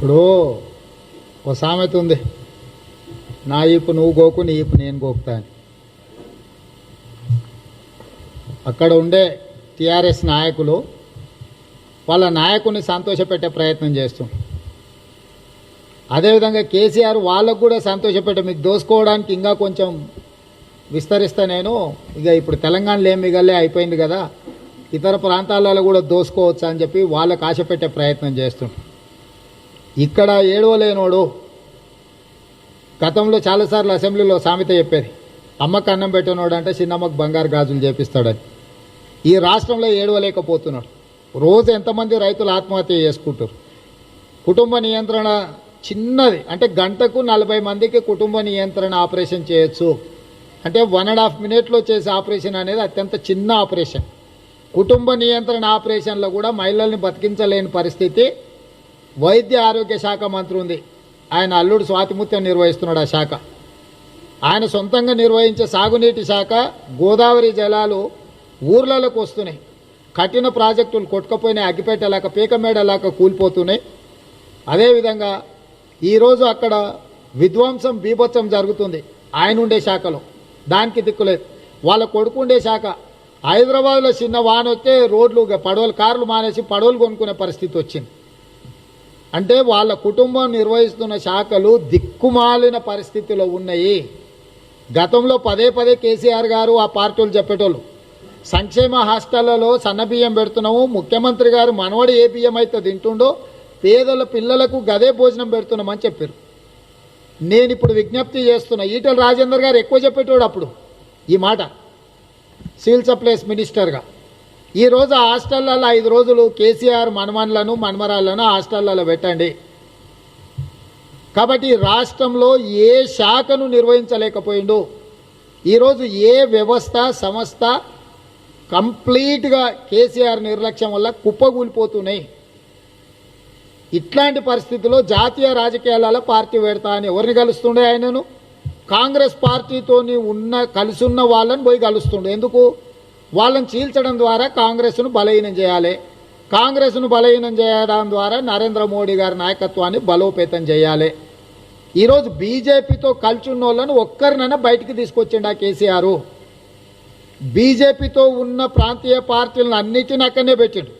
ఇప్పుడు ఒక సామెత ఉంది. నా ఈపు నువ్వు గోకు నీ ఈపు నేను గోకుతా అని. అక్కడ ఉండే టిఆర్ఎస్ నాయకులు వాళ్ళ నాయకుని సంతోషపెట్టే ప్రయత్నం చేస్తున్నారు అదేవిధంగా కేసీఆర్ వాళ్ళకు కూడా సంతోషపెట్టే మీకు దోసుకోవడానికి ఇంకా కొంచెం విస్తరిస్తా నేను. ఇక ఇప్పుడు తెలంగాణలో ఏం మిగలే అయిపోయింది కదా. ఇతర ప్రాంతాలలో కూడా దోసుకోవచ్చు అని చెప్పి వాళ్ళకు ఆశ పెట్టే ప్రయత్నం చేస్తుండ్రు ఇక్కడ ఏడవలేనోడు. గతంలో చాలాసార్లు అసెంబ్లీలో సామెత చెప్పేది. అమ్మకు అన్నం పెట్టినోడు అంటే చిన్నమ్మకు బంగారు గాజులు చేపిస్తాడని. ఈ రాష్ట్రంలో ఏడవలేకపోతున్నాడు. రోజు ఎంతమంది రైతులు ఆత్మహత్య చేసుకుంటారు కుటుంబ నియంత్రణ చిన్నది. అంటే గంటకు నలభై మందికి కుటుంబ నియంత్రణ ఆపరేషన్ చేయొచ్చు. అంటే వన్ అండ్ హాఫ్ మినిట్లో చేసే ఆపరేషన్ అనేది అత్యంత చిన్న ఆపరేషన్. కుటుంబ నియంత్రణ ఆపరేషన్లో కూడా మహిళల్ని బతికించలేని పరిస్థితి వైద్య ఆరోగ్య శాఖ మంత్రి ఉంది. ఆయన అల్లుడు స్వాతిముత్యం నిర్వహిస్తున్నాడు ఆ శాఖ. ఆయన సొంతంగా నిర్వహించే సాగునీటి శాఖ గోదావరి జలాలు ఊర్లలోకి వస్తున్నాయి. కఠిన ప్రాజెక్టులు కొట్టుకపోయినాయి అగ్గిపెట్టేలాక పీకమేడలాక కూలిపోతున్నాయి. అదేవిధంగా ఈరోజు అక్కడ విధ్వంసం బీభత్సం జరుగుతుంది ఆయన ఉండే శాఖలో. దానికి దిక్కులేదు వాళ్ళ కొడుకు ఉండే శాఖ. హైదరాబాద్లో చిన్న వాన వస్తే రోడ్లు పడవలు కార్లు మానేసి పడవలు కొనుక్కునే పరిస్థితి వచ్చింది. అంటే వాళ్ళ కుటుంబం నిర్వహిస్తున్న శాఖలు దిక్కుమాలిన పరిస్థితిలో ఉన్నాయి. గతంలో పదే పదే కేసీఆర్ గారు ఆ పార్టీలు చెప్పేటోళ్ళు. సంక్షేమ హాస్టళ్ళలో సన్న బియ్యం పెడుతున్నాము ముఖ్యమంత్రి గారు మనవడు ఏ బియ్యం అయితే తింటుండో పేదల పిల్లలకు గదే భోజనం పెడుతున్నామని చెప్పారు. నేను ఇప్పుడు విజ్ఞప్తి చేస్తున్నా ఈటల రాజేందర్ గారు ఎక్కువ చెప్పేటోడు అప్పుడు ఈ మాట. సివిల్ సప్లైస్ మినిస్టర్గా. ఈ రోజు హాస్టళ్ళలో ఐదు రోజులు కేసీఆర్ మనమన్లను మనమరాలను హాస్టళ్ళలో పెట్టండి. కాబట్టి రాష్ట్రంలో ఏ శాఖను నిర్వహించలేకపోయిండు. ఈరోజు ఏ వ్యవస్థ సంస్థ కంప్లీట్గా కేసీఆర్ నిర్లక్ష్యం వల్ల కుప్పగూలిపోతున్నాయి ఇట్లాంటి పరిస్థితుల్లో జాతీయ రాజకీయాలలో పార్టీ పెడతా అని ఎవరిని కలుస్తుండే ఆయనను? కాంగ్రెస్ పార్టీతోని ఉన్న కలిసి ఉన్న వాళ్ళని పోయి కలుస్తుండే. ఎందుకు? వాళ్ళని చీల్చడం ద్వారా కాంగ్రెస్ను బలహీనం చేయాలి. కాంగ్రెస్ను బలహీనం చేయడం ద్వారా నరేంద్ర మోడీ గారి నాయకత్వాన్ని బలోపేతం చేయాలి. ఈరోజు బీజేపీతో కలిసి ఉన్న వాళ్ళని ఒక్కరినైనా బయటికి తీసుకొచ్చిండు ఆ కేసీఆర్. బీజేపీతో ఉన్న ప్రాంతీయ పార్టీలను అన్నిటిని అక్కడనే పెట్టిండు.